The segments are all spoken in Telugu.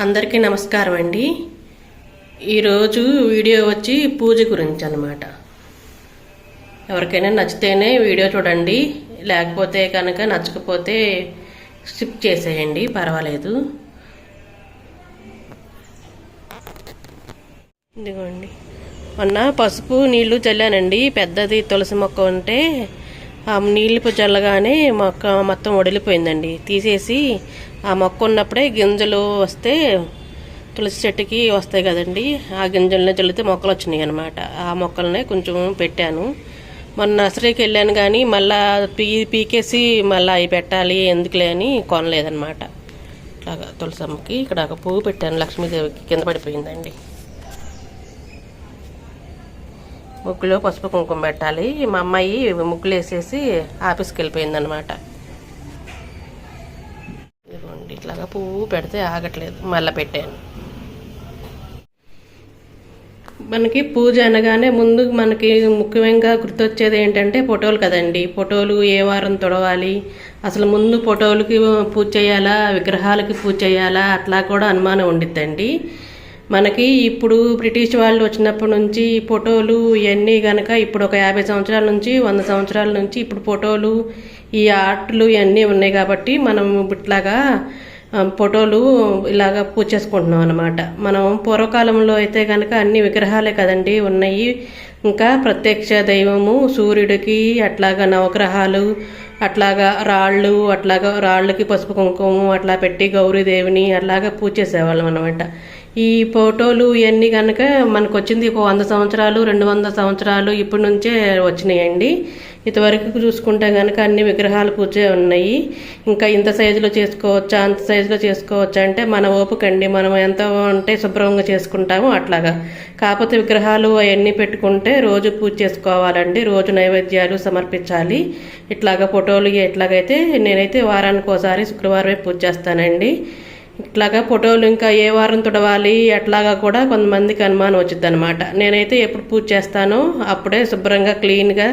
అందరికీ నమస్కారం అండి. ఈరోజు వీడియో వచ్చి పూజ గురించి అన్నమాట. ఎవరికైనా నచ్చితేనే వీడియో చూడండి లేకపోతే కనుక నచ్చకపోతే స్కిప్ చేసేయండి పర్వాలేదు. ఇదిగోండి. మొన్న పసుపు నీళ్ళు చల్లానండి పెద్దది తులసి మొక్క ఉంటే నీళ్ళు చల్లగానే మొక్క మొత్తం వడిలిపోయిందండి. తీసేసి ఆ మొక్క ఉన్నప్పుడే గింజలు వస్తే తులసి చెట్టుకి వస్తాయి కదండి. ఆ గింజలనే చల్లితే మొక్కలు వచ్చినాయి అనమాట ఆ మొక్కలనే కొంచెం పెట్టాను. మొన్న నర్సరీకి వెళ్ళాను కానీ మళ్ళా పీ పీకేసి మళ్ళీ అవి పెట్టాలి ఎందుకులే అని కొనలేదనమాట ఇట్లాగా తులసమ్మకి ఇక్కడ ఒక పువ్వు పెట్టాను. లక్ష్మీదేవికి కింద పడిపోయిందండి. ముగ్గులో పసుపు కుంకుమ పెట్టాలి. మా అమ్మాయి ముగ్గులు వేసేసి ఆఫీస్కి వెళ్ళిపోయింది అనమాట ఇదిగోండి ఇట్లాగా పువ్వు పెడితే ఆగట్లేదు. మళ్ళీ పెట్టాను. మనకి పూజ అనగానే ముందు మనకి ముఖ్యంగా గుర్తొచ్చేది ఏంటంటే ఫోటోలు కదండి. ఫోటోలు ఏ వారం తొడవాలి? అసలు ముందు ఫోటోలకి పూజ చేయాలా? విగ్రహాలకి పూజ చేయాలా? అట్లా కూడా అనుమానం ఉండిద్దండి. మనకి ఇప్పుడు బ్రిటిష్ వాళ్ళు వచ్చినప్పటి నుంచి ఫోటోలు ఇవన్నీ గనక ఇప్పుడు ఒక యాభై సంవత్సరాల నుంచి వంద సంవత్సరాల నుంచి ఇప్పుడు ఫోటోలు ఈ ఆర్ట్లు ఇవన్నీ ఉన్నాయి కాబట్టి మనం ఇట్లాగా ఫోటోలు ఇలాగా పూజ చేసుకుంటున్నాం అనమాట మనం పూర్వకాలంలో అయితే కనుక అన్ని విగ్రహాలే కదండి ఉన్నాయి. ఇంకా ప్రత్యక్ష దైవము సూర్యుడికి అట్లాగా నవగ్రహాలు అట్లాగా రాళ్ళు అట్లాగా రాళ్ళకి పసుపు కుంకుమ అట్లా పెట్టి గౌరీదేవిని అట్లాగా పూజ చేసేవాళ్ళం అనమాట ఈ ఫోటోలు ఇవన్నీ కనుక మనకు వచ్చింది ఒక వంద సంవత్సరాలు రెండు వందల సంవత్సరాలు ఇప్పటి నుంచే వచ్చినాయండి. ఇంతవరకు చూసుకుంటే కనుక అన్ని విగ్రహాలు పూజ ఉన్నాయి. ఇంకా ఇంత సైజులో చేసుకోవచ్చా అంత సైజులో చేసుకోవచ్చా అంటే మన ఓపికండి. మనం ఎంత ఉంటే శుభ్రంగా చేసుకుంటామో అట్లాగా. కాకపోతే విగ్రహాలు అవన్నీ పెట్టుకుంటే రోజు పూజ చేసుకోవాలండి. రోజు నైవేద్యాలు సమర్పించాలి. ఇట్లాగా ఫోటోలు ఎట్లాగైతే నేనైతే వారానికి ఒకసారి శుక్రవారమే పూజ చేస్తానండి. ఇట్లాగా ఫోటోలు ఇంకా ఏ వారం తుడవాలి అట్లాగా కూడా కొంతమందికి అనుమానం వచ్చింది అనమాట నేనైతే ఎప్పుడు పూజ చేస్తానో అప్పుడే శుభ్రంగా క్లీన్గా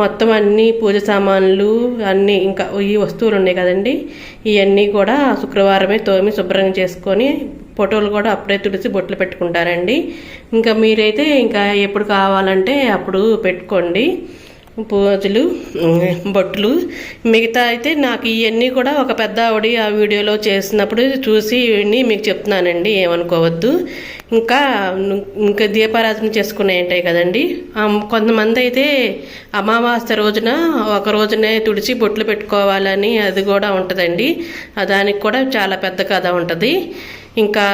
మొత్తం అన్ని పూజ సామాన్లు అన్నీ ఇంకా ఈ వస్తువులు ఉన్నాయి కదండి ఇవన్నీ కూడా శుక్రవారమే తోమి శుభ్రంగా చేసుకొని ఫోటోలు కూడా అప్పుడే తుడిసి బొట్లు పెట్టుకుంటారండి. ఇంకా మీరైతే ఇంకా ఎప్పుడు కావాలంటే అప్పుడు పెట్టుకోండి. పూజలు బొట్లు మిగతా అయితే నాకు ఇవన్నీ కూడా ఒక పెద్ద ఆవిడ ఆ వీడియోలో చేసినప్పుడు చూసి ఇవన్నీ మీకు చెప్తున్నానండి ఏమనుకోవద్దు. ఇంకా ఇంకా దీపారాధన చేసుకునే ఉంటాయి కదండి. కొంతమంది అయితే అమావాస్య రోజున ఒక రోజునే తుడిచి బొట్లు పెట్టుకోవాలని అది కూడా ఉంటుందండి. దానికి కూడా చాలా పెద్ద కథ ఉంటుంది. ఇంకా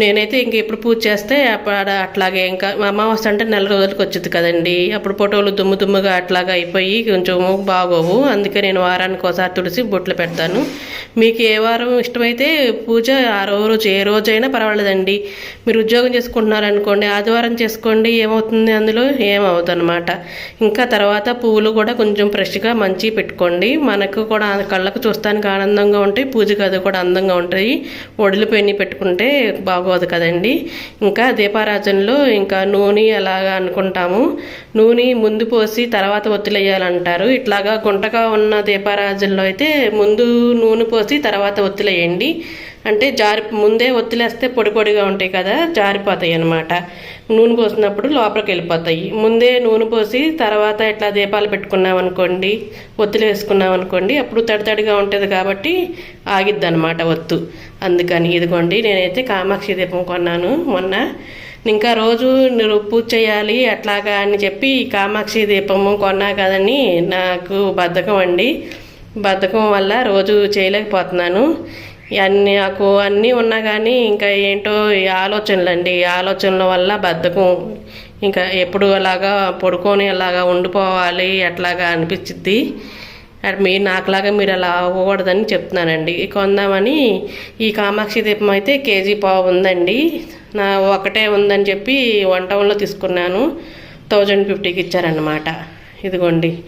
నేనైతే ఇంక ఎప్పుడు పూజ చేస్తే అప్పుడు అట్లాగే ఇంకా అమావాస్య అంటే నెల రోజులకి వచ్చింది కదండి. అప్పుడు ఫోటోలు దుమ్ము దుమ్ముగా అట్లాగా అయిపోయి కొంచెం బాగోవు. అందుకే నేను వారానికి ఒకసారి తుడిసి బొట్లు పెడతాను. మీకు ఏ వారం ఇష్టమైతే పూజ ఆ రోజు ఏ రోజైనా పర్వాలేదండి. మీరు ఉద్యోగం చేసుకుంటున్నారనుకోండి ఆదివారం చేసుకోండి ఏమవుతుంది అందులో? ఏమవుతుంది అనమాట ఇంకా తర్వాత పువ్వులు కూడా కొంచెం ఫ్రెష్గా మంచి పెట్టుకోండి. మనకు కూడా కళ్ళకు చూస్తానికి ఆనందంగా ఉంటాయి పూజకు అది కూడా అందంగా ఉంటాయి. ఒడిలిపోయి పెట్టుకుంటే బాగోదు కదండి. ఇంకా దీపారాజనలో ఇంకా నూనె అలాగా అనుకుంటాము. నూనె ముందు పోసి తర్వాత ఒత్తులేయాలంటారు. ఇట్లాగా గుంటగా ఉన్న దీపారాజనలో అయితే ముందు నూనె పోసి తర్వాత ఒత్తులేయండి. అంటే జారి ముందే ఒత్తిలేస్తే పొడి పొడిగా ఉంటాయి కదా జారిపోతాయి అన్నమాట. నూనె పోసినప్పుడు లోపలికి వెళ్ళిపోతాయి. ముందే నూనె పోసి తర్వాత ఇట్లా దీపాలు పెట్టుకున్నాం అనుకోండి ఒత్తులు వేసుకున్నాం అనుకోండి అప్పుడు తడి తడిగా ఉంటుంది కాబట్టి ఆగిద్ది అనమాట ఒత్తు. అందుకని ఇదిగోండి నేనైతే కామాక్షి దీపం కొన్నాను. మొన్న ఇంకా రోజు నేను పూజ చేయాలి అట్లాగా అని చెప్పి కామాక్షి దీపము కొన్నా కదని నాకు బద్ధకం అండి. బద్ధకం వల్ల రోజు చేయలేకపోతున్నాను. అన్నీ నాకు అన్నీ ఉన్నా కానీ ఇంకా ఏంటో ఈ ఆలోచనలు అండి ఆలోచనల వల్ల బద్ధకం. ఇంకా ఎప్పుడు అలాగా పడుకొని అలాగా ఉండిపోవాలి అట్లాగా అనిపించిద్ది. మీరు నాకులాగా మీరు అలా అవ్వకూడదని చెప్తున్నానండి. కొందామని ఈ కామాక్షి దీపం అయితే కేజీ పావు ఉందండి. నా ఒకటే ఉందని చెప్పి వన్ టౌన్లో తీసుకున్నాను. థౌజండ్ ఫిఫ్టీకి ఇచ్చారనమాట ఇదిగోండి.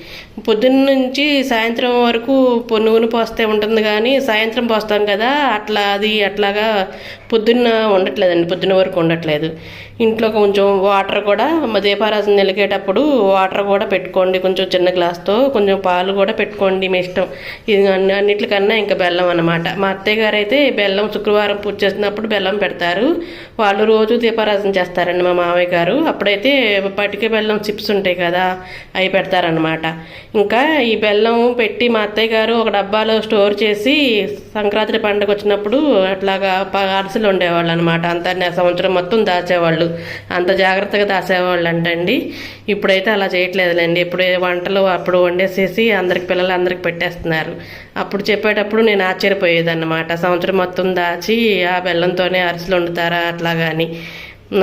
పొద్దున్న నుంచి సాయంత్రం వరకు పొ- నూనె పోస్తే ఉంటుంది కానీ సాయంత్రం పోస్తాం కదా అట్లా అది అట్లాగా పొద్దున్న ఉండట్లేదండి. పొద్దున్న వరకు ఉండట్లేదు. ఇంట్లో కొంచెం వాటర్ కూడా మ- దీపారాధన నిలిగేటప్పుడు వాటర్ కూడా పెట్టుకోండి కొంచెం చిన్న గ్లాస్తో కొంచెం పాలు కూడా పెట్టుకోండి మీ ఇష్టం. ఇది అన్ని అన్నిటికన్నా ఇంకా బెల్లం అనమాట మా అత్తయ్య గారు అయితే బెల్లం శుక్రవారం పూజ చేసినప్పుడు బెల్లం పెడతారు. వాళ్ళు రోజు దీపారాజన చేస్తారండి మా మామయ్య గారు. అప్పుడైతే పటిక బెల్లం చిప్స్ ఉంటాయి కదా అవి పెడతారనమాట ఇంకా ఈ బెల్లం పెట్టి మా అత్తయ్య గారు ఒక డబ్బాలో స్టోర్ చేసి సంక్రాంతి పండుగ వచ్చినప్పుడు అట్లాగా ప- అరిసెలు ఉండేవాళ్ళు అనమాట అంత సంవత్సరం మొత్తం దాచేవాళ్ళు. అంత జాగ్రత్తగా దాసేవాళ్ళు అంటండి. ఇప్పుడైతే అలా చేయట్లేదులేండి. ఇప్పుడు వంటలు అప్పుడు వండేసేసి అందరికి పిల్లలు అందరికి పెట్టేస్తున్నారు. అప్పుడు చెప్పేటప్పుడు నేను ఆశ్చర్యపోయేదన్నమాట. సంవత్సరం మొత్తం దాచి ఆ బెల్లంతోనే అరిసెలు వండుతారా అట్లాగా అని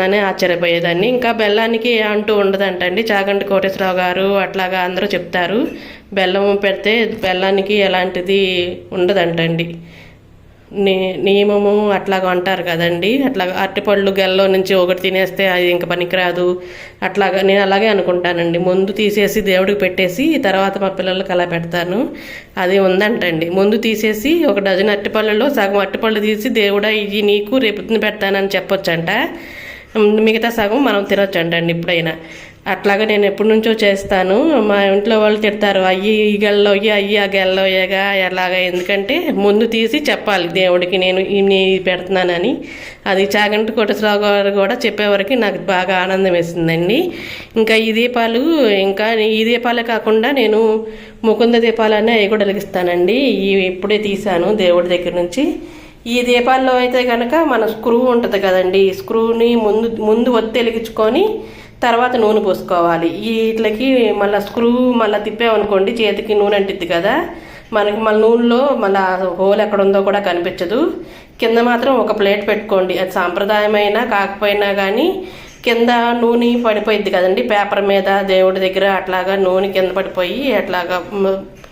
అని ఆశ్చర్యపోయేదాన్ని. ఇంకా బెల్లానికి ఏ అంటూ ఉండదంటండి. చాగంటి కోటేశ్వరరావు గారు అట్లాగా అందరూ చెప్తారు. బెల్లం పెడితే బెల్లానికి ఎలాంటిది ఉండదంటండి. నే నియమము అట్లాగా అంటారు కదండి. అట్లా అరటిపళ్ళు గెల్లో నుంచి ఒకటి తినేస్తే అది ఇంక పనికిరాదు. అట్లాగా నేను అలాగే అనుకుంటానండి. ముందు తీసేసి దేవుడికి పెట్టేసి తర్వాత మా పిల్లలకి అలా పెడతాను. అది ఉందంటండి. ముందు తీసేసి ఒక డజన్ అరటిపళ్ళలో సగం అరటిపళ్ళు తీసి దేవుడా ఇది నీకు రేపు పెడతానని చెప్పొచ్చంట. మిగతా సగం మనం తినొచ్చంటండి ఇప్పుడైనా అట్లాగా నేను ఎప్పటి నుంచో చేస్తాను. మా ఇంట్లో వాళ్ళు తిడతారు అయ్యి ఈ గెల్లోయి అయ్యి ఆ గెల్లోయగా ఎలాగా? ఎందుకంటే ముందు తీసి చెప్పాలి దేవుడికి నేను ఇన్ని పెడుతున్నానని. అది చాగంటి కోటేశ్వరరావు గారు కూడా చెప్పేవరకు నాకు బాగా ఆనందం వేసిందండి. ఇంకా ఈ దీపాలు ఇంకా ఈ దీపాలే కాకుండా నేను ముకుంద దీపాలన్నీ అవి కూడా వెలిగిస్తానండి. ఇవి ఇప్పుడే తీశాను దేవుడి దగ్గర నుంచి. ఈ దీపాల్లో అయితే కనుక మన స్క్రూ ఉంటుంది కదండి ఈ స్క్రూని ముందు ముందు ఒత్తి వెలిగించుకొని తర్వాత నూనె పోసుకోవాలి. వీటికి మళ్ళీ స్క్రూ మళ్ళీ తిప్పామనుకోండి చేతికి నూనె అంటిద్ది కదా. మనకి మళ్ళీ నూనెలో మళ్ళీ హోల్ ఎక్కడ ఉందో కూడా కనిపించదు. కింద మాత్రం ఒక ప్లేట్ పెట్టుకోండి. అది సాంప్రదాయమైనా కాకపోయినా కానీ కింద నూనె పడిపోయింది కదండి. పేపర్ మీద దేవుడి దగ్గర అట్లాగా నూనె కింద పడిపోయి అట్లాగా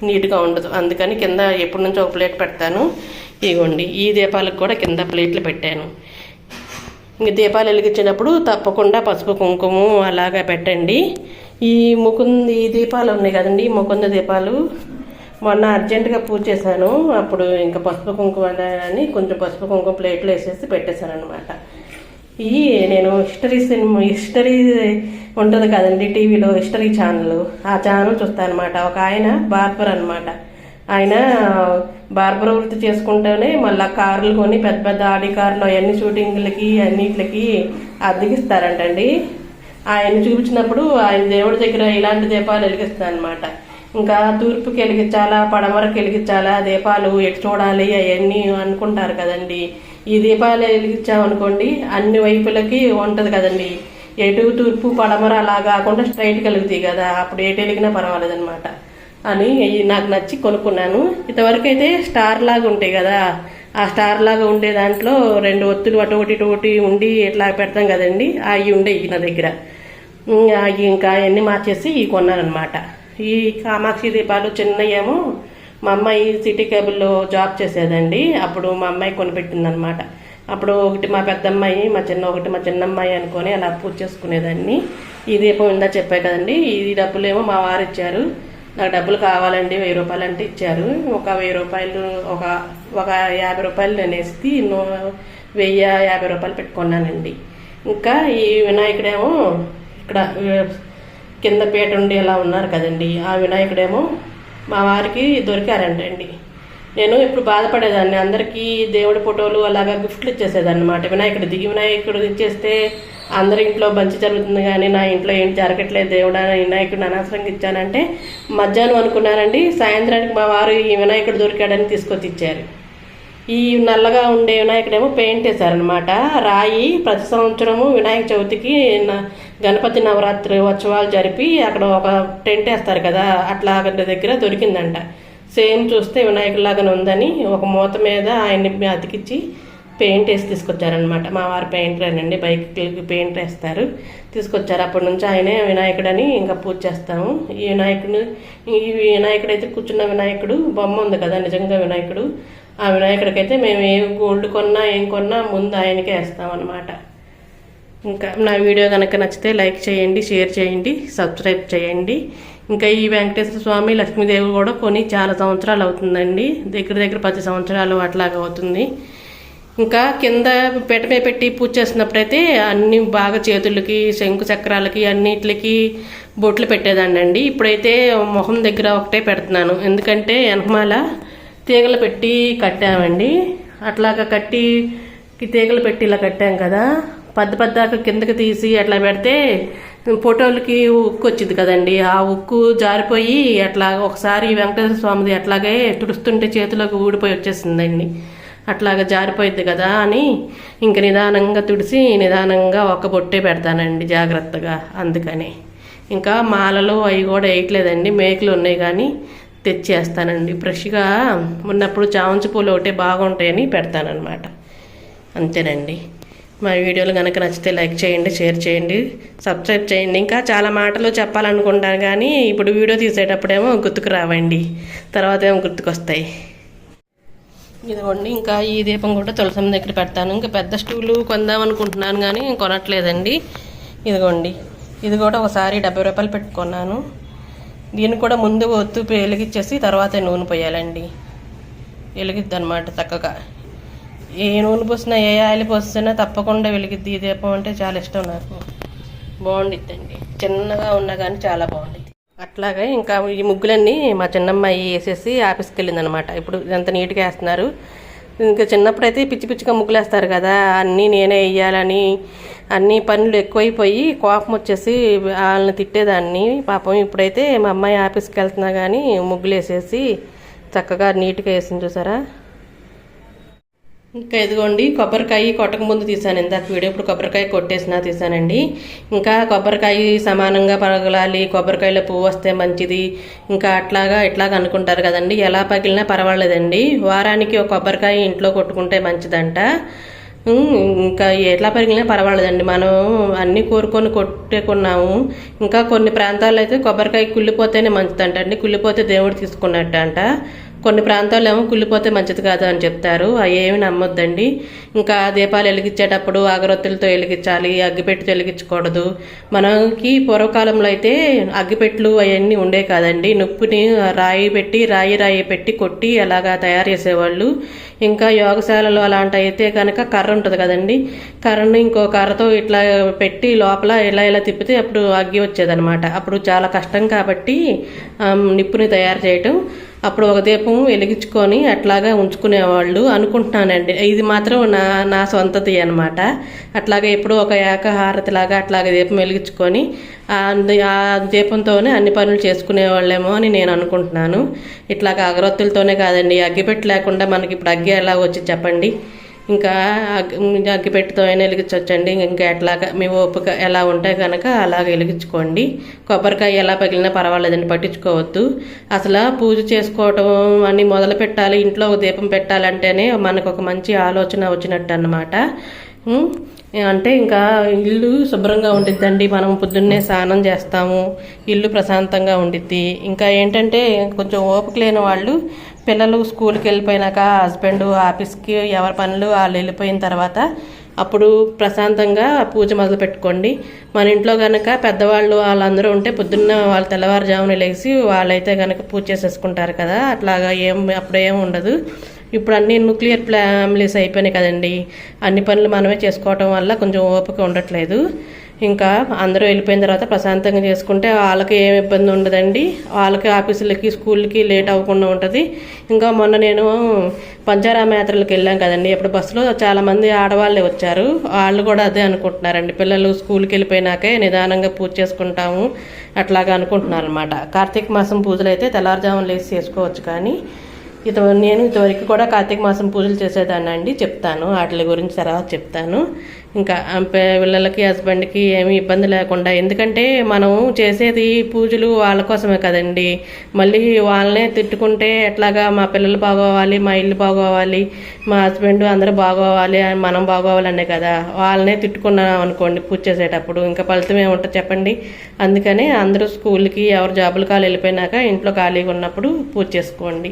నీట్గా ఉండదు. అందుకని కింద ఎప్పటి నుంచో ఒక ప్లేట్ పెడతాను. ఇవ్వండి ఈ దీపాలకు కూడా కింద ప్లేట్లు పెట్టాను. ఇంక దీపాలు వెలిగించినప్పుడు తప్పకుండా పసుపు కుంకుమ అలాగా పెట్టండి. ఈ ముకుంది ఈ దీపాలు ఉన్నాయి కదండి ముకుంద దీపాలు. మొన్న అర్జెంటుగా పూజ చేశాను. అప్పుడు ఇంకా పసుపు కుంకుమ అని కొంచెం పసుపు కుంకుమ ప్లేట్లో వేసేసి పెట్టేశాను అనమాట ఈ నేను హిస్టరీ సినిమా హిస్టరీ ఉంటుంది కదండి టీవీలో హిస్టరీ ఛానల్. ఆ ఛానల్ చూస్తాను అనమాట ఒక ఆయన బార్బర్ అనమాట ఆయన బార్బర్ వృత్తి చేసుకుంటూనే మళ్ళీ కార్లు కొని పెద్ద పెద్ద ఆడి కార్లు అవన్నీ షూటింగ్లకి అన్నిటికి అద్దెకిస్తారంటండి. ఆయన చూపించినప్పుడు ఆయన దేవుడి దగ్గర ఇలాంటి దీపాలు వెలిగిస్తానమాట ఇంకా తూర్పుకి వెలిగించాలా పడమరకు వెలిగించాలా దీపాలు ఎటు చూడాలి అవన్నీ అనుకుంటారు కదండి. ఈ దీపాలు వెలిగించామనుకోండి అన్ని వైపులకి ఉంటుంది కదండి. ఎటు తూర్పు పడమర అలా కాకుండా స్ట్రైట్ కలుగుతాయి కదా. అప్పుడు ఎటు వెలిగినా పర్వాలేదు అనమాట అని నాకు నచ్చి కొనుక్కున్నాను. ఇంతవరకు అయితే స్టార్ లాగా ఉంటాయి కదా. ఆ స్టార్ లాగా ఉండే దాంట్లో రెండు ఒత్తులు అటు ఒకటి ఇటు ఒకటి ఉండి ఇట్లా పెడతాం కదండి అవి ఉండేవి నా దగ్గర. అవి ఇంకా అవన్నీ మార్చేసి ఇవి కొన్నానమాట ఈ కామాక్షి దీపాలు చిన్నయేమో మా అమ్మాయి సిటీ కేబుల్లో జాబ్ చేసేదండి. అప్పుడు మా అమ్మాయి కొనిపెట్టిందనమాట అప్పుడు ఒకటి మా పెద్దమ్మాయి మా చిన్న ఒకటి మా చిన్నమ్మాయి అనుకొని అలా పూజ చేసుకునేదాన్ని. ఈ దీపం ఇందా చెప్పా కదండి ఈ డబ్బులేమో మా వారు ఇచ్చారు నాకు డబ్బులు కావాలండి వెయ్యి రూపాయలు అంటే ఇచ్చారు. ఒక వెయ్యి రూపాయలు ఒక ఒక యాభై రూపాయలు నేను వేసి వెయ్యి యాభై రూపాయలు పెట్టుకున్నానండి. ఇంకా ఈ వినాయకుడేమో ఇక్కడ కింద పీట ఉండి ఇలా ఉన్నారు కదండి. ఆ వినాయకుడేమో మా వారికి దొరికారంటండి. నేను ఇప్పుడు బాధపడేదాన్ని. అందరికీ దేవుడి ఫోటోలు అలాగా గిఫ్ట్లు ఇచ్చేసేదాన్ని అనమాట వినాయకుడు దిగి వినాయకుడు ఇచ్చేస్తే అందరి ఇంట్లో మంచి జరుగుతుంది కానీ నా ఇంట్లో ఏం జరగట్లేదు దేవుడా వినాయకుడిని అనవసరంగా ఇచ్చానంటే మధ్యాహ్నం అనుకున్నారండి సాయంత్రానికి మా వారు ఈ వినాయకుడు దొరికాడని తీసుకొచ్చి ఇచ్చారు. ఈ నల్లగా ఉండే వినాయకుడేమో పెయింట్ వేశారనమాట రాయి ప్రతి సంవత్సరము వినాయక చవితికి న- గణపతి నవరాత్రి ఉత్సవాలు జరిపి అక్కడ ఒక టెంట్ వేస్తారు కదా అట్లా దగ్గర దొరికిందంట. సేమ్ చూస్తే వినాయకులాగానే ఉందని ఒక మూత మీద ఆయన్ని అతికిచ్చి పెయింట్ వేసి తీసుకొచ్చారనమాట మా వారు పెయింటరేనండి బైక్కి పెయింట్ వేస్తారు. తీసుకొచ్చారు. అప్పటి నుంచి ఆయనే వినాయకుడని ఇంకా పూజ చేస్తాము. ఈ వినాయకుడు ఈ వినాయకుడు అయితే కూర్చున్న వినాయకుడు బొమ్మ ఉంది కదా నిజంగా వినాయకుడు. ఆ వినాయకుడికైతే మేము ఏ గోల్డ్ కొన్నా ఏం కొన్నా ముందు ఆయనకే వేస్తాం ఇంకా నా వీడియో కనుక నచ్చితే లైక్ చేయండి షేర్ చేయండి సబ్స్క్రైబ్ చేయండి. ఇంకా ఈ వెంకటేశ్వర స్వామి లక్ష్మీదేవి కూడా కొని చాలా సంవత్సరాలు అవుతుందండి. దగ్గర దగ్గర పది సంవత్సరాలు అట్లాగా అవుతుంది. ఇంకా కింద పీటమే మీద పెట్టి పూజ చేసినప్పుడైతే అన్ని బాగా చేతులకి శంకు చక్రాలకి అన్నిటికి బొట్లు పెట్టేదాన్ని అండి ఇప్పుడైతే మొహం దగ్గర ఒకటే పెడుతున్నాను. ఎందుకంటే వెనకమాల తీగలు పెట్టి కట్టామండి. అట్లాగా కట్టి తీగలు పెట్టి ఇలా కట్టాం కదా. పద్ద పద్దాక కిందకి తీసి అట్లా పెడితే ఫోటోలకి ఉక్కు వచ్చింది కదండి. ఆ ఉక్కు జారిపోయి అట్లా ఒకసారి వెంకటేశ్వర స్వామిది అట్లాగే తుడుస్తుంటే చేతిలోకి ఊడిపోయి వచ్చేసిందండి. అట్లాగా జారిపోయింది కదా అని ఇంక నిదానంగా తుడిసి నిదానంగా ఒక బొట్టే పెడతానండి జాగ్రత్తగా అందుకని. ఇంకా మాలలు అవి కూడా వేయట్లేదండి. మేకలు ఉన్నాయి కానీ తెచ్చేస్తానండి. ఫ్రెష్గా ఉన్నప్పుడు చామంతి పూలు ఒకటే బాగుంటాయని పెడతానన్నమాట. అంతేనండి. మా వీడియోలు కనుక నచ్చితే లైక్ చేయండి షేర్ చేయండి సబ్స్క్రైబ్ చేయండి. ఇంకా చాలా మాటలు చెప్పాలనుకుంటాను కానీ ఇప్పుడు వీడియో తీసేటప్పుడేమో గుర్తుకు రావండి. తర్వాత ఏమో గుర్తుకొస్తాయి. ఇదిగోండి ఇంకా ఈ దీపం కూడా తులసం దగ్గర పెడతాను. ఇంకా పెద్ద స్టూలు కొందాం అనుకుంటున్నాను కానీ కొనట్లేదండి. ఇదిగోండి ఇది కూడా ఒకసారి డెబ్బై రూపాయలు పెట్టుకున్నాను. దీన్ని కూడా ముందు ఒత్తు వెలిగించేసి తర్వాత నూనె పోయాలండి. వెలిగిద్ది అనమాట చక్కగా. ఏ నూనె పోసినా ఏ ఆయిల్ పోసినా తప్పకుండా వెలిగిద్ది ఈ దీపం అంటే చాలా ఇష్టం నాకు. బాగుండిద్దండి. చిన్నగా ఉన్నా కానీ చాలా బాగుండిద్ది. అట్లాగే ఇంకా ఈ ముగ్గులన్నీ మా చిన్నమ్మాయి వేసేసి ఆఫీస్కి వెళ్ళింది అనమాట ఇప్పుడు ఎంత నీట్గా వేస్తున్నారు. ఇంకా చిన్నప్పుడైతే పిచ్చి పిచ్చిగా ముగ్గులు వేస్తారు కదా. అన్నీ నేనే వేయాలని అన్ని పనులు ఎక్కువైపోయి కోపం వచ్చేసి వాళ్ళని తిట్టేదాన్ని. పాపం ఇప్పుడైతే మా అమ్మాయి ఆఫీస్కి వెళ్తున్నా కానీ ముగ్గులు వేసేసి చక్కగా నీట్గా వేసింది చూసారా. ఇంకా ఇదిగోండి కొబ్బరికాయ కొట్టక ముందు తీసాను ఇందాక వీడియో ఇప్పుడు కొబ్బరికాయ కొట్టేసినా తీసానండి ఇంకా కొబ్బరికాయ సమానంగా పగలాలి కొబ్బరికాయలో పువ్వు వస్తే మంచిది. ఇంకా అట్లాగా ఇట్లాగా అనుకుంటారు కదండి. ఎలా పగిలినా పర్వాలేదండి. వారానికి ఒక కొబ్బరికాయ ఇంట్లో కొట్టుకుంటే మంచిదంట. ఇంకా ఎట్లా పగిలినా పర్వాలేదండి. మనం అన్ని కోరుకొని కొట్టుకున్నాము ఇంకా కొన్ని ప్రాంతాల్లో అయితే కొబ్బరికాయ కుళ్ళిపోతేనే మంచిదంట అండి కుళ్ళిపోతే దేవుడు తీసుకున్నట్టు అంట కొన్ని ప్రాంతాల్లో ఏమో కుళ్ళిపోతే మంచిది కాదు అని చెప్తారు. అవి ఏమి నమ్మొద్దండి. ఇంకా దీపాలు వెలిగించేటప్పుడు అగరొత్తులతో వెలిగించాలి అగ్గిపెట్టుతో వెలిగించకూడదు. మనకి పూర్వకాలంలో అయితే అగ్గిపెట్లు అవన్నీ ఉండే కాదండి. నొప్పిని రాయి పెట్టి రాయి రాయి పెట్టి కొట్టి అలాగా తయారు చేసేవాళ్ళు. ఇంకా యోగశాలలో అలాంటి అయితే కనుక కర్ర ఉంటుంది కదండి. కర్రను ఇంకో కర్రతో ఇట్లా పెట్టి లోపల ఇలా ఇలా తిప్పితే అప్పుడు అగ్గి వచ్చేదనమాట అప్పుడు చాలా కష్టం కాబట్టి నిప్పుని తయారు చేయటం. అప్పుడు ఒక దీపం వెలిగించుకొని అట్లాగా ఉంచుకునేవాళ్ళు అనుకుంటున్నానండి. ఇది మాత్రం నా నా సొంతది అనమాట అట్లాగే ఎప్పుడు ఒక ఏకహారతి లాగా అట్లాగే దీపం వెలిగించుకొని ఆ దీపంతోనే అన్ని పనులు చేసుకునేవాళ్ళేమో అని నేను అనుకుంటున్నాను. ఇట్లాగ అగరొత్తులతోనే కాదండి అగ్గిపెట్టి లేకుండా మనకి ఇప్పుడు అగ్గి ఎలా వచ్చి చెప్పండి? ఇంకా అగ్గి అగ్గిపెట్టితో అయినా వెలిగించవచ్చండి ఇంకా ఎట్లాగా మీ ఓపిక ఎలా ఉంటే కనుక అలాగ వెలిగించుకోండి. కొబ్బరికాయ ఎలా పగిలినా పర్వాలేదండి పట్టించుకోవద్దు. అసలు పూజ చేసుకోవటం అని మొదలు పెట్టాలి ఇంట్లో ఒక దీపం పెట్టాలంటేనే మనకు ఒక మంచి ఆలోచన వచ్చినట్టు అనమాట అంటే ఇంకా ఇల్లు శుభ్రంగా ఉండిద్దండి. మనం పొద్దున్నే స్నానం చేస్తాము ఇల్లు ప్రశాంతంగా ఉండిద్ది. ఇంకా ఏంటంటే కొంచెం ఓపిక లేని వాళ్ళు పిల్లలు స్కూల్కి వెళ్ళిపోయినాక హస్బెండ్ ఆఫీస్కి ఎవరి పనులు వాళ్ళు వెళ్ళిపోయిన తర్వాత అప్పుడు ప్రశాంతంగా పూజ మొదలు పెట్టుకోండి. మన ఇంట్లో కనుక పెద్దవాళ్ళు వాళ్ళందరూ ఉంటే పొద్దున్న వాళ్ళు తెల్లవారుజామున లేచి వాళ్ళైతే కనుక పూజ చేసేసుకుంటారు కదా అట్లాగా ఏం అప్పుడు ఏం ఉండదు. ఇప్పుడు అన్ని న్యూక్లియర్ ఫ్యామిలీస్ అయిపోయినాయి కదండి. అన్ని పనులు మనమే చేసుకోవటం వల్ల కొంచెం ఓపిక ఉండట్లేదు. ఇంకా అందరూ వెళ్ళిపోయిన తర్వాత ప్రశాంతంగా చేసుకుంటే వాళ్ళకి ఏం ఇబ్బంది ఉండదండి. వాళ్ళకి ఆఫీసులకి స్కూల్కి లేట్ అవ్వకుండా ఉంటుంది. ఇంకా మొన్న నేను పంచారామ యాత్రలకు వెళ్ళాం కదండి. ఇప్పుడు బస్సులో చాలామంది ఆడవాళ్ళే వచ్చారు. వాళ్ళు కూడా అదే అనుకుంటున్నారండి. పిల్లలు స్కూల్కి వెళ్ళిపోయినాకే నిదానంగా పూజ చేసుకుంటాము. అట్లాగా అనుకుంటున్నారు అనమాట కార్తీక మాసం పూజలు అయితే తెల్లారుజామున లేచి చేసుకోవచ్చు కానీ ఇత నేను ఇంతవరకు కూడా కార్తీక మాసం పూజలు చేసేదాన్ని అండి చెప్తాను. వాటి గురించి తర్వాత చెప్తాను. ఇంకా పిల్లలకి హస్బెండ్కి ఏమీ ఇబ్బంది లేకుండా. ఎందుకంటే మనం చేసేది పూజలు వాళ్ళ కోసమే కదండి. మళ్ళీ వాళ్ళనే తిట్టుకుంటే ఎట్లాగా మా పిల్లలు బాగోవాలి మా ఇల్లు బాగోవాలి మా హస్బెండ్ అందరూ బాగోవాలి అని మనం బాగోవాలనే కదా. వాళ్ళనే తిట్టుకున్నాం అనుకోండి పూజ చేసేటప్పుడు. ఇంకా ఫలితం ఏముంటుంది చెప్పండి? అందుకని అందరూ స్కూల్కి ఎవరు జాబులు కాలు వెళ్ళిపోయినాక ఇంట్లో ఖాళీగా ఉన్నప్పుడు పూజ చేసుకోండి.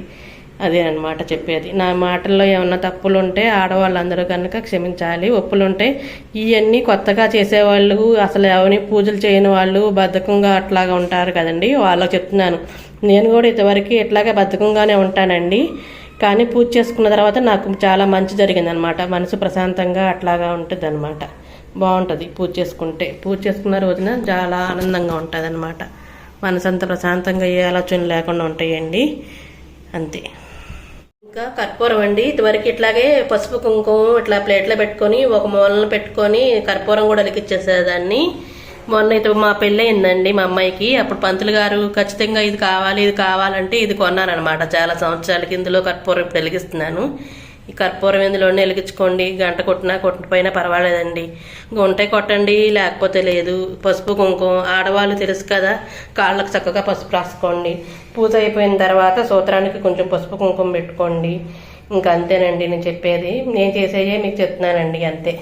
అదే అనమాట చెప్పేది. నా మాటల్లో ఏమన్నా తప్పులు ఉంటే ఆడవాళ్ళందరూ కనుక క్షమించాలి. ఒప్పులుంటే ఇవన్నీ కొత్తగా చేసేవాళ్ళు అసలు ఎవరిని పూజలు చేయని వాళ్ళు బద్ధకంగా అట్లాగా ఉంటారు కదండి. వాళ్ళకి చెప్తున్నాను. నేను కూడా ఇంతవరకు ఇట్లాగే బద్ధకంగానే ఉంటానండి. కానీ పూజ చేసుకున్న తర్వాత నాకు చాలా మంచి జరిగింది అనమాట మనసు ప్రశాంతంగా అట్లాగా ఉంటుంది అనమాట బాగుంటుంది పూజ చేసుకుంటే. పూజ చేసుకున్న రోజున చాలా ఆనందంగా ఉంటుంది అనమాట మనసు అంత ప్రశాంతంగా ఏ ఆలోచన లేకుండా ఉంటాయండి. అంతే. ఇంకా కర్పూరం అండి. ఇదివరకు ఇట్లాగే పసుపు కుంకుమ ఇట్లా ప్లేట్లో పెట్టుకొని ఒక మూలన పెట్టుకొని కర్పూరం కూడా అలికిచ్చేసేదాన్ని మొన్న అయితే మా పెళ్ళి అయిందండి మా అమ్మాయికి. అప్పుడు పంతులు గారు ఖచ్చితంగా ఇది కావాలి ఇది కావాలంటే ఇది కొన్నానమాట చాలా సంవత్సరాలకి ఇందులో కర్పూరం ఇప్పుడు వెలిగిస్తున్నాను. ఈ కర్పూరం ఇందులోనే వెలిగించుకోండి. గంట కొట్టినా కొట్టకపోయినా పర్వాలేదండి. గుంటే కొట్టండి లేకపోతే లేదు. పసుపు కుంకుమ ఆడవాళ్ళు తెలుసు కదా కాళ్ళకు చక్కగా పసుపు రాసుకోండి. పూజ అయిపోయిన తర్వాత సూత్రానికి కొంచెం పసుపు కుంకుమ పెట్టుకోండి. ఇంక అంతేనండి నేను చెప్పేది. నేను చేసేయే మీకు చెప్తున్నానండి అంతే.